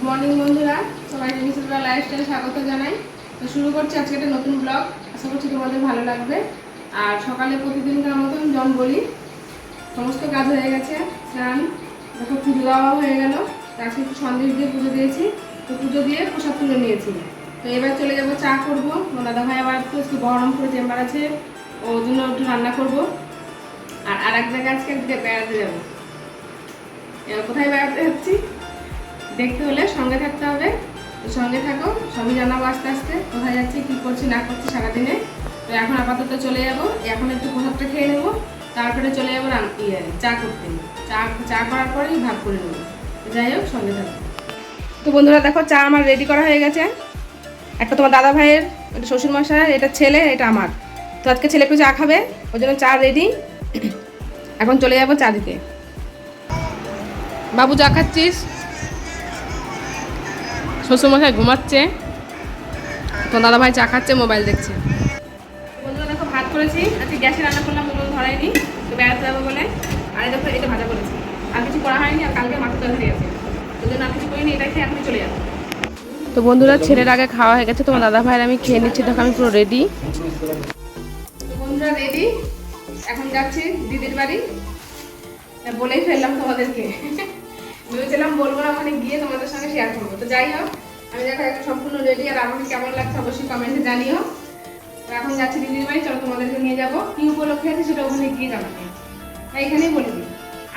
Good morning বন্ধুরা। সবাইকে মিসেসরা lifestyle স্বাগত জানাই। তো শুরু করছি আজকে একটা নতুন ব্লগ আশা করছি তোমাদের ভালো লাগবে। আর সকালে প্রতিদিনকার মতন জন বলি। সমস্ত কাজ হয়ে গেছে, স্নান, দেখো পুজো দেওয়া হয়ে গেল। তো আজকে একটু সন্দেশ দিয়ে পুজো দিয়েছি। তো পুজো দিয়ে প্রসাদ তুলে নিয়েছি। তো এবার চলে যাব, চা করব। দাদা ভাই আবার তো একটু একটু বহরমপুরে চেম্বার আছে। ওর জন্য একটু রান্না করব। আর আর এক জায়গায় আজকে একদিকে বেড়াতে যাব। এবার কোথায় বেড়াতে যাচ্ছি? দেখতে হলে সঙ্গে থাকতে হবে। সঙ্গে থাকো, সবই জানাব আস্তে আস্তে, কোথায় যাচ্ছি, কী করছি, না করছি সারাদিনে। তো এখন আপাতত চলে যাব, এখন একটু প্রসাদটা খেয়ে নেব, তারপরে চলে যাব ইয়ে চা করতে। চা চা করার পরেই ভাগ করে নেব। যাই হোক, সঙ্গে থাকো। তো বন্ধুরা, দেখো চা আমার রেডি করা হয়ে গেছে। একটা তোমার দাদা ভাইয়ের এটা শ্বশুর মশাই এটা ছেলে, এটা আমার। তো আজকে ছেলে একটু চা খাবে ওই জন্য চা রেডি এখন চলে যাব চা দিতে। বাবু, চা খাচ্ছিস? শ্বশুরমশাই ঘুমাচ্ছে। তো দাদা ভাই চা খাচ্ছে, মোবাইল দেখছে। বন্ধুরা, দেখো ভাত করেছি। গ্যাসে রান্না করলাম বেড়াতে যাব বলে। দেখো আর কিছু করা হয়নি, আর কালকে এটা খেয়ে চলে তো বন্ধুরা, ছেলের আগে খাওয়া হয়ে গেছে তোমার দাদা ভাইয়ের আমি খেয়ে নিচ্ছি। দেখো, আমি পুরো রেডি বন্ধুরা রেডি এখন যাচ্ছি দিদির বাড়ি। বলেই ফেললাম তোমাদেরকে। ভেবেছিলাম বলব না, ওখানে গিয়ে তোমাদের সঙ্গে শেয়ার করব। তো যাই হোক, আমি দেখো এখন সম্পূর্ণ রেডি আর আমাকে কেমন লাগছে অবশ্যই কমেন্টে জানিও। তো এখন যাচ্ছি দিদির বাড়ি চলো তোমাদেরকে নিয়ে যাব। কি উপলক্ষে আছে সেটা ওখানে গিয়ে জানাব। তাই এখানেই বলে দিই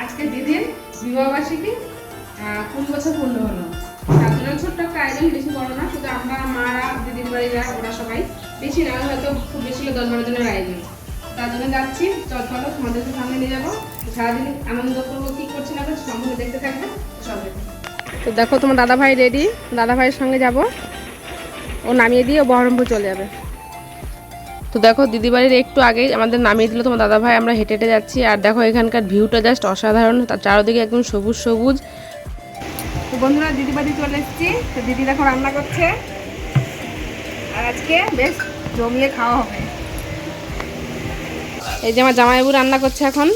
আজকে দিদির বিবাহবার্ষিকী কুড়ি বছর পূর্ণ হলো? তার জন্য ছোট্ট একটা আয়োজন বেশি বড় না, শুধু আমরা, মারা দিদির বাড়ি যা ওরা সবাই বেশি না, হয়তো খুব বেশি হলে দশ বারো জনের আয়োজন তার জন্য যাচ্ছি, চল চলো তোমাদেরকে সামনে নিয়ে যাব। সারাদিন আনন্দ করব, কি করছি না করছি সম্পূর্ণ দেখতে থাকবে। তো দেখো তোমার দাদা ভাই রেডি দাদা ভাইয়ের সঙ্গে যাব। ও নামিয়ে দিয়ে ও বহরমপুর চলে যাবে। তো দেখো দিদি বাড়ির একটু আগেই আমাদের নামিয়ে দিল তোমার দাদা ভাই আমরা হেঁটে হেঁটে যাচ্ছি। আর দেখো এখানকার ভিউটা জাস্ট অসাধারণ। তার চারদিকে একদম সবুজ সবুজ। তো বন্ধুরা দিদি বাড়ি চলে এসেছি। তো দিদি দেখো রান্না করছে। আর আজকে বেশ জমিয়ে খাওয়া হবে। এই যে আমার জামাইবাবু রান্না করছে এখন।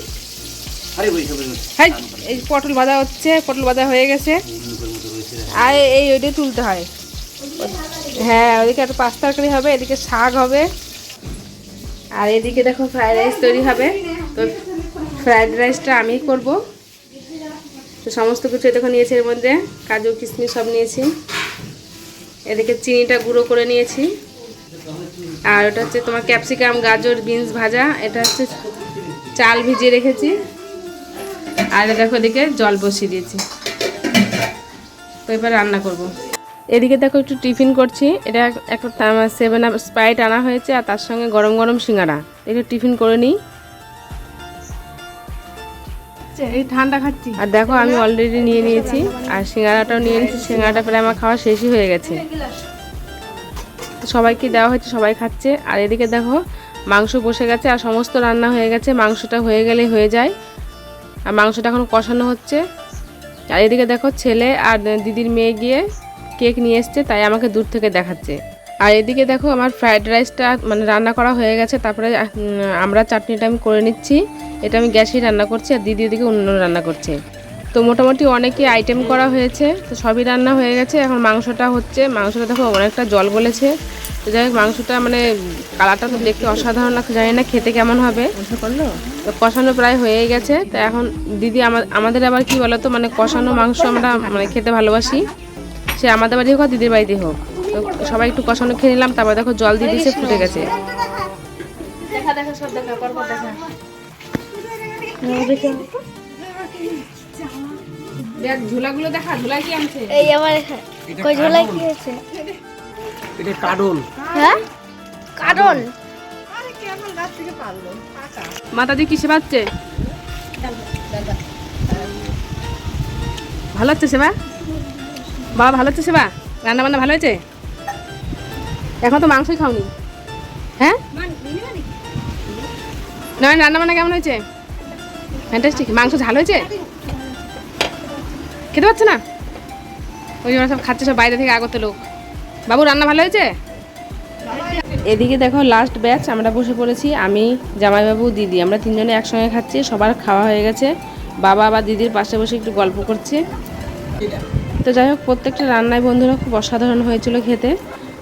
এই পটল ভাজা হচ্ছে। পটল ভাজা হয়ে গেছে। আর এই ওইটাই তুলতে হয়। হ্যাঁ ওদিকে একটা পাঁচ তরকারি হবে, এদিকে শাক হবে। আর এদিকে দেখো ফ্রাইড রাইস তৈরি হবে। তো ফ্রাইড রাইসটা আমি করব। তো সমস্ত কিছু দেখো নিয়েছি এর মধ্যে। কাজু কিশমিশ সব নিয়েছি। এদিকে চিনিটা গুঁড়ো করে নিয়েছি। আর ওটা হচ্ছে তোমার ক্যাপসিকাম, গাজর, বিনস ভাজা। এটা হচ্ছে চাল ভিজিয়ে রেখেছি। আর দেখো এদিকে জল বসিয়ে দিয়েছি। তো এবার রান্না করব। এদিকে দেখো একটু টিফিন করছি। এটা এক- একটা সেভেন আপ স্প্রাইট আনা হয়েছে আর তার সঙ্গে গরম গরম সিঙ্গারা। একটু টিফিন করে নিই। এই ঠান্ডা খাচ্ছি। আর দেখো আমি অলরেডি নিয়ে নিয়েছি। আর সিঙ্গারাটাও নিয়ে নিয়েছি। সিঙ্গারাটা প্রায় আমার খাওয়া শেষই হয়ে গেছে। সবাইকে দেওয়া হয়েছে সবাই খাচ্ছে। আর এদিকে দেখো মাংস বসে গেছে আর সমস্ত রান্না হয়ে গেছে। মাংসটা হয়ে গেলে হয়ে যায়। আর মাংসটা এখন কষানো হচ্ছে। আর এদিকে দেখো ছেলে আর দিদির মেয়ে গিয়ে কেক নিয়ে এসছে, তাই আমাকে দূর থেকে দেখাচ্ছে। আর এদিকে দেখো আমার ফ্রাইড রাইসটা মানে রান্না করা হয়ে গেছে, তারপরে আমরা চাটনিটা আমি করে নিচ্ছি। এটা আমি গ্যাসেই রান্না করছি আর দিদি ওদিকে অন্য রান্না করছে। তো মোটামুটি অনেকই আইটেম করা হয়েছে, তো সবই রান্না হয়ে গেছে। এখন মাংসটা হচ্ছে, মাংসটা দেখো অনেকটা জল গলেছে। তো যাই হোক মাংসটা মানে কালারটা তো দেখতে অসাধারণ লাগছে জানি না খেতে কেমন হবে। তো কষানো প্রায় হয়ে গেছে। তো এখন দিদি আমাদের আবার কি বলো তো মানে কষানো মাংস আমরা মানে খেতে ভালোবাসি। সে আমাদের বাড়ি হোক আর দিদির বাড়িতে হোক। তো সবাই একটু কষানো খেয়ে নিলাম তারপর দেখো জল দিয়ে দিয়েছে ফুটে গেছে। দেখা দেখা সব দেখা পরপর দেখা। দেখ ঝোলাগুলো দেখা ঝোলা কি আনছে? এই আমার এখানে। কই ঝোলাই কি হয়েছে? এটা কাডল হ্যাঁ? কারণ মাতাজি কি সেবাচ্ছে ভালো হচ্ছে সেবা? বাবা ভালো হচ্ছে সেবা? রান্না বান্না ভালো হয়েছে? এখন তো মাংসই খাওনি। হ্যাঁ? না রান্না বান্না কেমন হয়েছে? ফ্যান্টাস্টিক মাংস ঝাল হয়েছে? খেতে পাচ্ছে না? ওই জন্য সব খাচ্ছে সব বাইরে থেকে আগত লোক। বাবু, রান্না ভালো হয়েছে? এদিকে দেখো লাস্ট ব্যাচ আমরা বসে পড়েছি, আমি, জামাইবাবু, দিদি। আমরা তিনজনে একসঙ্গে খাচ্ছি, সবার খাওয়া হয়ে গেছে। বাবা বা দিদির পাশে বসে একটু গল্প করছে। তো যাই হোক, প্রত্যেকটা রান্নায় বন্ধুরা খুব অসাধারণ হয়েছিল খেতে,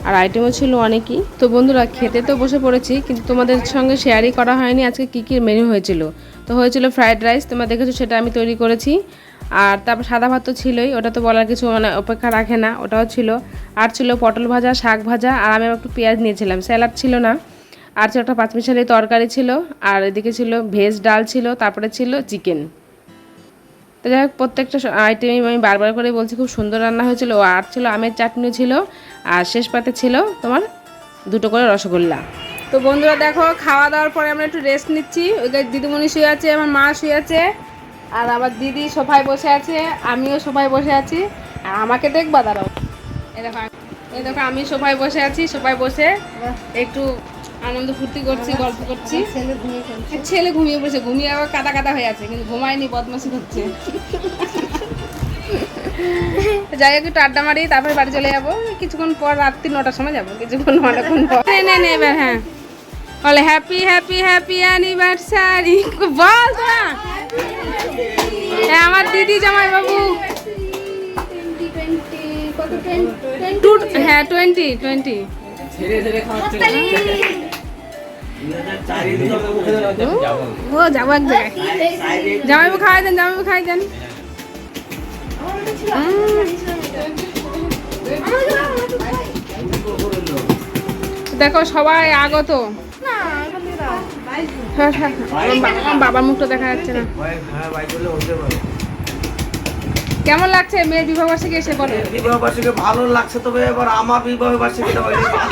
আর আইটেমও ছিল অনেকই। তো বন্ধুরা, খেতে তো বসে পড়েছি, কিন্তু তোমাদের সঙ্গে শেয়ারই করা হয়নি। আজকে কী কী মেনু হয়েছিল? তো হয়েছিল ফ্রায়েড রাইস তোমরা দেখেছ, সেটা আমি তৈরি করেছি। আর তারপর সাদা ভাত তো ছিলই, ওটা তো বলার কিছু মানে অপেক্ষা রাখে না, ওটাও ছিল। আর ছিল পটল ভাজা, শাক ভাজা, আর আমি একটু পেঁয়াজ নিয়েছিলাম, স্যালাড ছিল না। আর ছিল একটা পাঁচমিশালি তরকারি ছিল, আর এদিকে ছিল ভেজ ডাল ছিল, তারপরে ছিল চিকেন। তো যাই হোক, প্রত্যেকটা আইটেমই আমি বারবার করে বলছি, খুব সুন্দর রান্না হয়েছিল। আর ছিল আমের চাটনিও ছিল, আর শেষ পাতে ছিল তোমার দুটো করে রসগোল্লা। তো বন্ধুরা দেখো, খাওয়া দাওয়ার পরে আমরা একটু রেস্ট নিচ্ছি। ওইদিকে দিদিমণি শুয়ে আছে, আমার মা শুয়ে আছে। আর আমার দিদি সোফায় বসে আছে আমিও সোফায় বসে আছি আর আমাকে দেখবা দাঁড়াও। এই দেখো এই দেখো আমি সোফায় বসে আছি সোফায় বসে একটু আনন্দ ফুর্তি করছি গল্প করছি। ছেলে ঘুমিয়ে পড়েছে। ঘুমিয়ে আবার কাদা কাদা হয়ে আছে কিন্তু ঘুমায়নি বদমাসি করছে। যাই হোক একটু আড্ডা মারি তারপরে বাড়ি চলে যাব। কিছুক্ষণ পর রাত্রি নটার সময় যাব কিছুক্ষণ অনেকক্ষণ পর। নে নে নে এবার হ্যাঁ। বলে হ্যাপি হ্যাপি হ্যাপি অ্যানিভার্সারি বল হ্যাঁ আমার দিদি জামাই বাবু হ্যাঁ টোয়েন্টি টোয়েন্টি ও, যাব এক জায়গায়। দেন, জামাইবাবু খাওয়াই দেখো, সবাই আগত। হ্যাঁ, হ্যাঁ, হ্যাঁ। বাবার মুখটা দেখা যাচ্ছে না। হ্যাঁ কেমন লাগছে মেয়ের বিবাহ বার্ষিকী এসে বলো? বিবাহ বার্ষিকী ভালো লাগছে তবে এবার আমার বিবাহ বার্ষিকীটা ভালো হয়।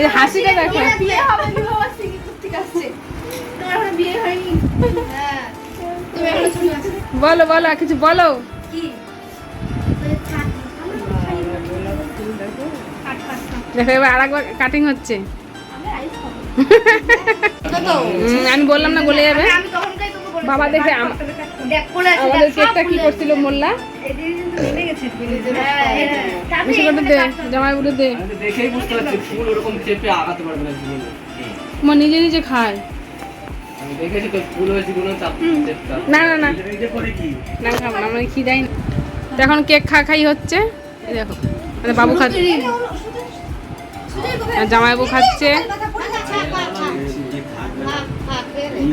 এই হাসিটা দেখো। বিয়ে হবে বিবাহ বার্ষিকী কোত্থেকে আসছে তোমার এখনও বিয়ে হয়নি? হ্যাঁ। তুমি এখনও ছোট আছো বলো বলো কিছু বলো। কি? দেখো এবার আর একবার কাটিং হচ্ছে। আমি বললাম না বলে যাবে। বাবা দেখে আমাদের কেকটা কি করছিল মোল্লা? দে জামাই বুড়ো দে। আমি দেখেই বুঝতে পারছি ফুল ওরকম চেপে আগাতে পারবে না জীবনে। আমার নিজে নিজে খায়। আমি দেখেছি তো ফুল হয়েছে কোনো চাপ চেপটা। না না না। না খাব না আমার খিদাই না। তো এখন কেক খা খাই হচ্ছে। দেখো। মানে বাবু খাচ্ছে। আর জামাইবাবু খাচ্ছে।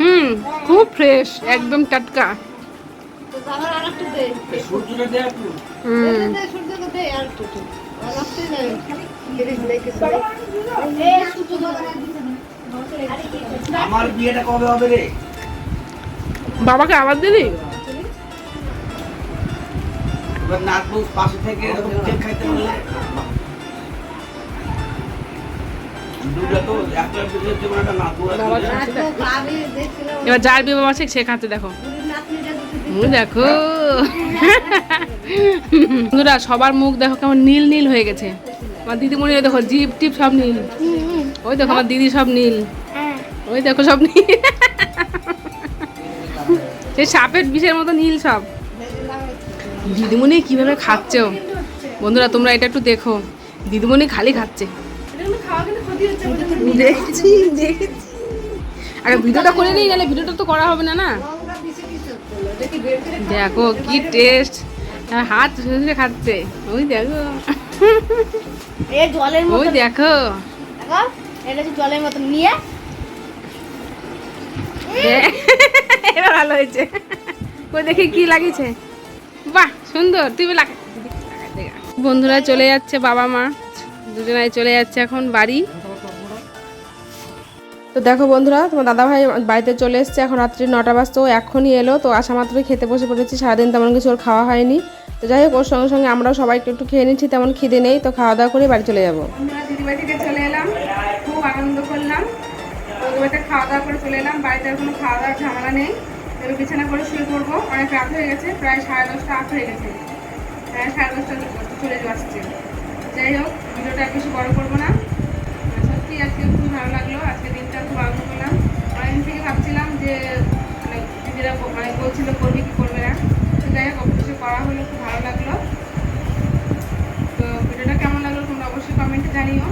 হুম, খুব ফ্রেশ একদম টাটকা। আমার বিয়েটা কবে হবে রে বাবাকে আবার এবার নাচবো পাশে থেকে খাইতে এবার যার বিবাহ আছে সে দেখো। দেখো। বন্ধুরা সবার মুখ দেখো কেমন নীল নীল হয়ে গেছে। আমার দিদিমণি দেখো জিপ টিপ সব নীল। ওই দেখো আমার দিদি সব নীল। ওই দেখো সব নীল। সেই সাপের বিষের মতো নীল সব। দিদিমণি কীভাবে খাচ্ছে ও? বন্ধুরা তোমরা এটা একটু দেখো। দিদিমণি খালি খাচ্ছে। দেখছি দেখছি। আগে ভিডিওটা করে নিই নাহলে ভিডিওটা তো করা হবে না না? দেখো কি টেস্ট হাত ধুয়ে খাচ্ছে। ওই দেখো। এই জলের ওই মতো দেখো। দেখো এটা হচ্ছে জলের মতো নিয়ে। এবার ভালো হয়েছে। ওই দেখি কি লাগিয়েছে। বাহ সুন্দর। তুই লাগা বন্ধুরা চলে যাচ্ছে বাবা মা। দুজনাই চলে যাচ্ছে এখন বাড়ি। তো দেখো বন্ধুরা, তোমার দাদাভাই বাড়িতে চলে এসছে, এখন রাত্রি নটা বাজতো এখনই এলো, তো আসা মাত্রই খেতে বসে পড়েছি, সারাদিন তেমন কিছু ওর খাওয়া হয়নি। তো যাই হোক, ওর সঙ্গে সঙ্গে আমরাও সবাই একটু একটু খেয়ে নিচ্ছি, তেমন খিদে নেই, তো খাওয়া দাওয়া করে বাড়ি চলে যাব। আমরা থেকে চলে এলাম, খুব আনন্দ করলাম। খাওয়া দাওয়া করে চলে এলাম, বাড়িতে আর কোনো খাওয়া দাওয়ার ঝামেলা নেই। এবার বিছানা করে শুয়ে পড়ব, অনেক রাত হয়ে গেছে, প্রায় সাড়ে দশটা আট হয়ে গেছে। হ্যাঁ সাড়ে দশটা চলে আসছে যাই হোক, ভিডিওটা বেশি বড় করব না। সত্যি আজকে খুবই ভালো লাগল। আজকে দিনটা খুব আনন্দ করলাম অনেকদিন থেকে ভাবছিলাম যে মানে দিদিরা মানে বলছিল করবে কি করবে না। তো যাই হোক, অবশ্যই করা হলো, খুব ভালো লাগল। তো ভিডিওটা কেমন লাগল তোমরা অবশ্যই কমেন্টে জানিও।